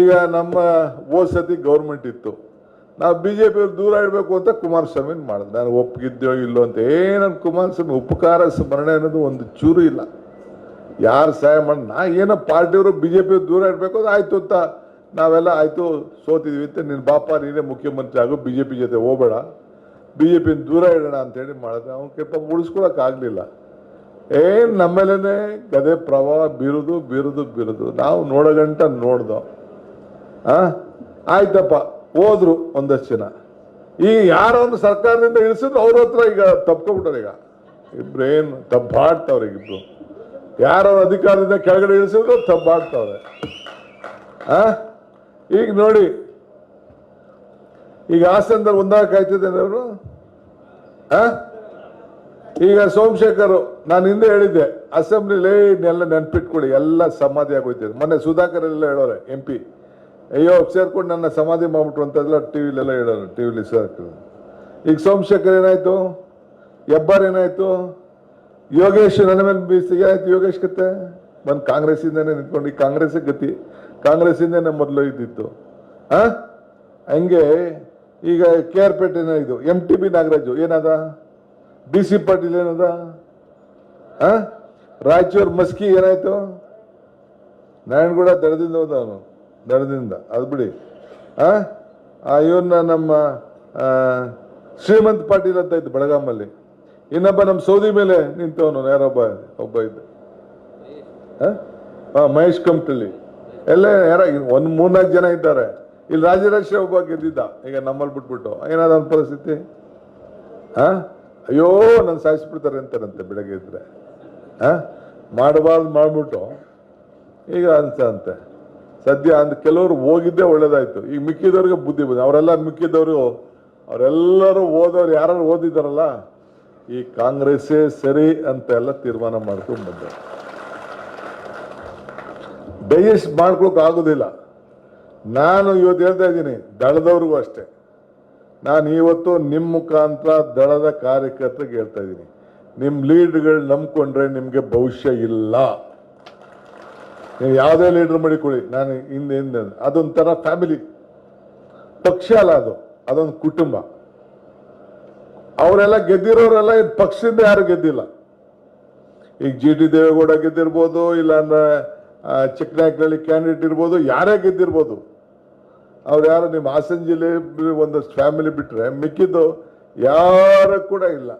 ಈಗ ನಮ್ಮ ಓ ಸತಿ ಗೌರ್ಮೆಂಟ್ ಇತ್ತು. ನಾವು ಬಿ ಜೆ ಪಿಯವ್ರು ದೂರ ಇಡಬೇಕು ಅಂತ ಕುಮಾರಸ್ವಾಮಿ ಮಾಡಿದೆ. ನಾನು ಒಪ್ಪಿಗಿದ್ದೋ ಇಲ್ಲೋ ಅಂತ ಏನಂತ ಕುಮಾರಸ್ವಾಮಿ, ಉಪಕಾರ ಸ್ಮರಣೆ ಅನ್ನೋದು ಒಂದು ಚೂರು ಇಲ್ಲ. ಯಾರು ಸಹಾಯ ಮಾಡಿ, ನಾ ಏನೋ ಪಾರ್ಟಿಯವರು ಬಿ ಜೆ ಪಿಯವ್ರು ದೂರ ಇಡಬೇಕು ಅದು ಆಯಿತು ಅಂತ ನಾವೆಲ್ಲ ಆಯಿತು ಸೋತಿದ್ವಿ ಅಂತ ನಿನ್ನ ಬಾಪ ನೀನೇ ಮುಖ್ಯಮಂತ್ರಿ ಆಗು ಬಿ ಜೆ ಪಿ ಜೊತೆ ಹೋಗಬೇಡ. ಬಿ ಜೆ ಪಿನ ದೂರ ಇಡೋಣ ಅಂತೇಳಿ ಮಾಡಿದ್ರೆ ಅವ್ನ ಕೆಪ್ಪ ಉಳಿಸ್ಕೊಳಕ್ಕಾಗಲಿಲ್ಲ ಏನ್ ನಮ್ಮೇಲೆ ಗದೆ ಪ್ರವಾಹ ಬೀರುದು ಬೀರುದು ಬೀರುದು. ನಾವು ನೋಡೋಗಂಟ ನೋಡ್ದೋ. ಆ ಆಯ್ತಪ್ಪ, ಹೋದ್ರು ಒಂದಷ್ಟು ಜನ. ಈಗ ಯಾರನ್ನು ಸರ್ಕಾರದಿಂದ ಇಳಿಸಿದ್ರು ಅವ್ರ ಹತ್ರ ಈಗ ತಪ್ಕೊಬಿಟ್ಟಾರೆ ಈಗ. ಇಬ್ಬರೇನು ತಬ್ಬಾಡ್ತಾವ್ರೆ ಈಗಿಬ್ರು ಯಾರೋ ಯಾರ ಅಧಿಕಾರದಿಂದ ಕೆಳಗಡೆ ಇಳಿಸಿದ್ರು ತಬ್ಬಾಡ್ತಾವ್ರೆ ಆ? ಈಗ ನೋಡಿ, ಈಗ ಹಾಸನದಲ್ಲಿ ಒಂದಾಗ ಕಾಯ್ತಿದ್ದೇನೆ ಅವರು? ಆ? ಈಗ ಸೋಮಶೇಖರ್, ನಾನು ಹಿಂದೆ ಹೇಳಿದ್ದೆ, ಅಸೆಂಬ್ಲಿಲಿ ಎಲ್ಲ ನೆನ್ಪಿಟ್ಕೊಳ್ಳಿ, ಎಲ್ಲ ಸಮಾಧಿ ಆಗೋಯ್ತದೆ. ಮೊನ್ನೆ ಸುಧಾಕರ್ ಎಲ್ಲ ಹೇಳೋರೆ, ಎಂ ಪಿ. ಅಯ್ಯೋ, ಸೇರ್ಕೊಂಡು ನನ್ನ ಸಮಾಧಿ ಮಾಡ್ಬಿಟ್ರು ಅಂತೆಲ್ಲ ಟಿ ವಿಲೆಲ್ಲ ಹೇಳೋರು, ಟಿ ವಿಲಿ ಸೇರ್ಕೊಂಡು ಈಗ ಸೋಮಶೇಖರ್ ಏನಾಯ್ತು? ಹೆಬ್ಬಾರ್ ಏನಾಯ್ತು? ಯೋಗೇಶ್ ನನ್ನ ಮೇಲೆ ಬೀಸಿ ಏನಾಯ್ತು ಯೋಗೇಶ್ ಕತೆ? ಬಂದು ಕಾಂಗ್ರೆಸ್ಸಿಂದನೇ ನಿಂತ್ಕೊಂಡು, ಈ ಕಾಂಗ್ರೆಸ್ ಗತಿ. ಕಾಂಗ್ರೆಸ್ಸಿಂದನೇ ಮೊದಲು ಇದ್ದಿತ್ತು. ಆ? ಹಂಗೆ ಈಗ ಕೆ ಆರ್ ಪೇಟೆನ ಇದು, ಎಂ ಟಿ ಬಿ ನಾಗರಾಜು, ಏನದ? ಬಿ ಸಿ ಪಾಟೀಲ್ ಏನದ? ರಾಯಚೂರು ಮಸ್ಕಿ ಏನಾಯ್ತು? ನಾರಾಯಣಗೌಡ ದಡದಿಂದ ಹೋದ ಅವನು. ದಡದಿಂದ ಅದು ಬಿಡಿ. ಆ? ಇವನ್ನ ನಮ್ಮ ಶ್ರೀಮಂತ್ ಪಾಟೀಲ್ ಅಂತ ಇದ್ದು ಬೆಳಗಾಮಲ್ಲಿ ಇನ್ನೊಬ್ಬ ನಮ್ಮ ಸೌದಿ ಮೇಲೆ ನಿಂತವನು ಯಾರೊಬ್ಬ ಒಬ್ಬ ಇದ್ದ. ಮಹೇಶ್ ಕಂಪ್ಲಿ ಎಲ್ಲ ಯಾರ, ಒಂದು ಮೂರ್ನಾಲ್ಕು ಜನ ಇದ್ದಾರೆ. ಇಲ್ಲಿ ರಾಜರಾಜೇಶ್ವರ ಒಬ್ಬ ಗೆದ್ದಿದ್ದ. ಈಗ ನಮ್ಮಲ್ಲಿ ಬಿಟ್ಬಿಟ್ಟು. ಏನಾದ ಒಂದು ಪರಿಸ್ಥಿತಿ? ಆ? ಅಯ್ಯೋ ನನ್ನ ಸಾಯಿಸ್ಬಿಡ್ತಾರೆ ಅಂತಾರಂತೆ ಬೆಳಗ್ಗೆ ಇದ್ರೆ ಆ? ಮಾಡಬಾರ್ದು ಮಾಡ್ಬಿಟ್ಟು. ಈಗ ಅಂತೆ. ಸದ್ಯ ಅಂದ್ ಕೆಲವರು ಹೋಗಿದ್ದೇ ಒಳ್ಳೇದಾಯ್ತು. ಈಗ ಮಿಕ್ಕಿದವ್ರಿಗೆ ಬುದ್ಧಿ ಬಂದ ಅವರೆಲ್ಲ ಮಿಕ್ಕಿದವರು, ಅವರೆಲ್ಲರೂ ಓದೋರು ಯಾರು ಓದಿದಾರಲ್ಲ ಈ ಕಾಂಗ್ರೆಸ್ಸೇ ಸರಿ ಅಂತ ಎಲ್ಲ ತೀರ್ಮಾನ ಮಾಡ್ಕೊಂಡು ಬಂದ ಡೈಜೆಸ್ಟ್ ಮಾಡ್ಕೊಳಕ್ ಆಗೋದಿಲ್ಲ. ನಾನು ಇವತ್ತು ಹೇಳ್ತಾ ಇದ್ದೀನಿ, ದಳದವ್ರಿಗೂ ಅಷ್ಟೇ. ನಾನು ಇವತ್ತು ನಿಮ್ಮ ಮುಖಾಂತರ ದಳದ ಕಾರ್ಯಕರ್ತರಿಗೆ ಹೇಳ್ತಾ ಇದ್ದೀನಿ ನಿಮ್ಮ ಲೀಡ್ಗಳು ನಂಬ್ಕೊಂಡ್ರೆ ನಿಮಗೆ ಭವಿಷ್ಯ ಇಲ್ಲ. ನೀವು ಯಾವುದೇ ಲೀಡರ್ ಮಾಡಿಕೊಳ್ಳಿ ನಾನು ಹಿಂದೆ ಹಿಂದೆ ಅದೊಂಥರ ಫ್ಯಾಮಿಲಿ ಪಕ್ಷ ಅಲ್ಲ ಅದು, ಅದೊಂದು ಕುಟುಂಬ. ಅವರೆಲ್ಲ ಗೆದ್ದಿರೋರೆಲ್ಲ ಪಕ್ಷದಿಂದ ಯಾರು ಗೆದ್ದಿಲ್ಲ. ಈಗ ಜಿ ಟಿ ದೇವೇಗೌಡ ಗೆದ್ದಿರ್ಬೋದು, ಇಲ್ಲಾಂದ್ರೆ ಚಿಕ್ಕನಾಯಕನಹಳ್ಳಿ ಕ್ಯಾಂಡಿಡೇಟ್ ಇರ್ಬೋದು, ಯಾರೇ ಗೆದ್ದಿರ್ಬೋದು. ಅವ್ರು ಯಾರು, ನಿಮ್ಮ ಹಾಸನ ಜಿಲ್ಲೆ ಒಂದಷ್ಟು ಫ್ಯಾಮಿಲಿ ಬಿಟ್ಟರೆ ಮಿಕ್ಕಿದ್ದು ಯಾರು ಕೂಡ ಇಲ್ಲ.